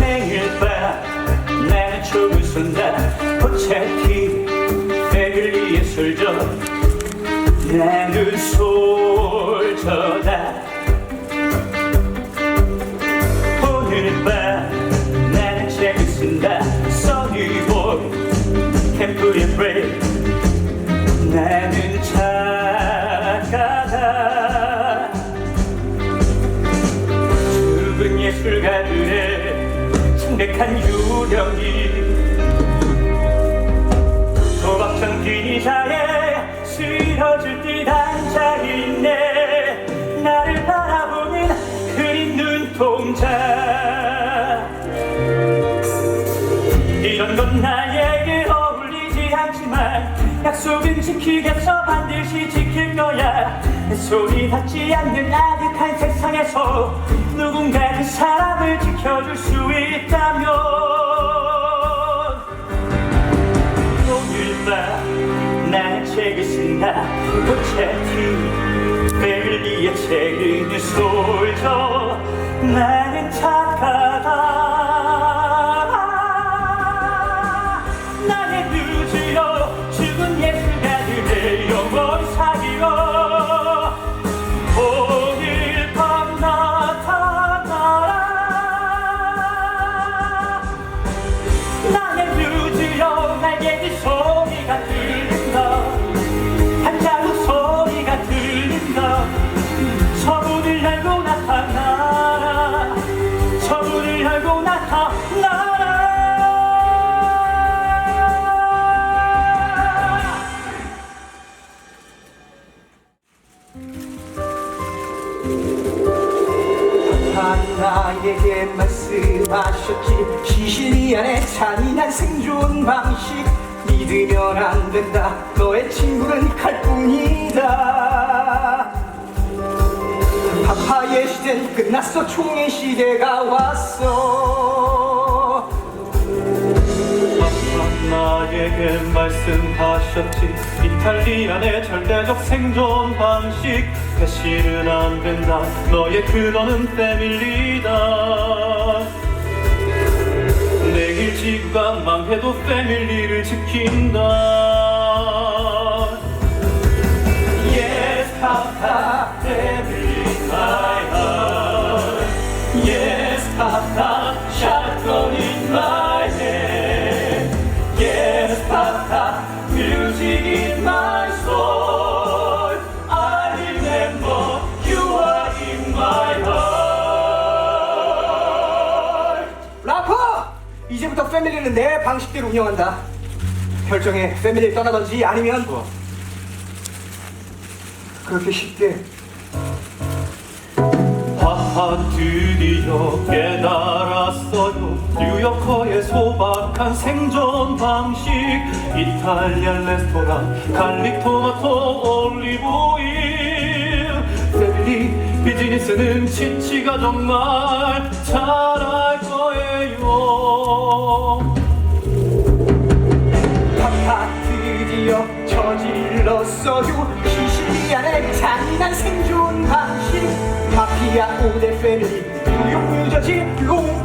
매일 밤 나는 춤을 춘다 어차피 베를리에 술져 나는 솔저다 예술가들의 창백한 유령이 도박장 기자에 쓰러질 듯 앉아있네. 나를 바라보는 그린 눈동자. 이런 건 나에게 어울리지 않지만 약속은 지키겠어. 반드시 지킬 거야 손이 닿지 않는 아득한 세상에서 누군가 그 사람을 지켜줄 수 있다면 오늘 밤 나는 책을 쓴다. 어차피 베를리의 책은 솔져 나는 착 나에게 말씀하셨지. 시실리안의 잔인한 생존 방식. 믿으면 안 된다. 너의 친구는 칼뿐이다. 파파의 시대는 끝났어. 총의 시대가 왔어 나에게 말씀하셨지. 이탈리안의 절대적 생존 방식. 배신은 안 된다. 너의 근원은 패밀리다. 내일 지구가 망해도 패밀리를 지킨다 이제부터 패밀리는 내 방식대로 운영한다. 결정해 패밀리를 떠나든지 아니면 그렇게 쉽게 하하 드디어 깨달았어요. 뉴요커의 소박한 생존 방식. 이탈리안 레스토랑 갈릭 토마토 올리브 오일. 패밀리 비즈니스는 치치가 정말 잘할 저질렀어요. 시실리안의 잔인한 생존 방식. 마피아 5대 패밀리 뉴욕 뉴저지 롱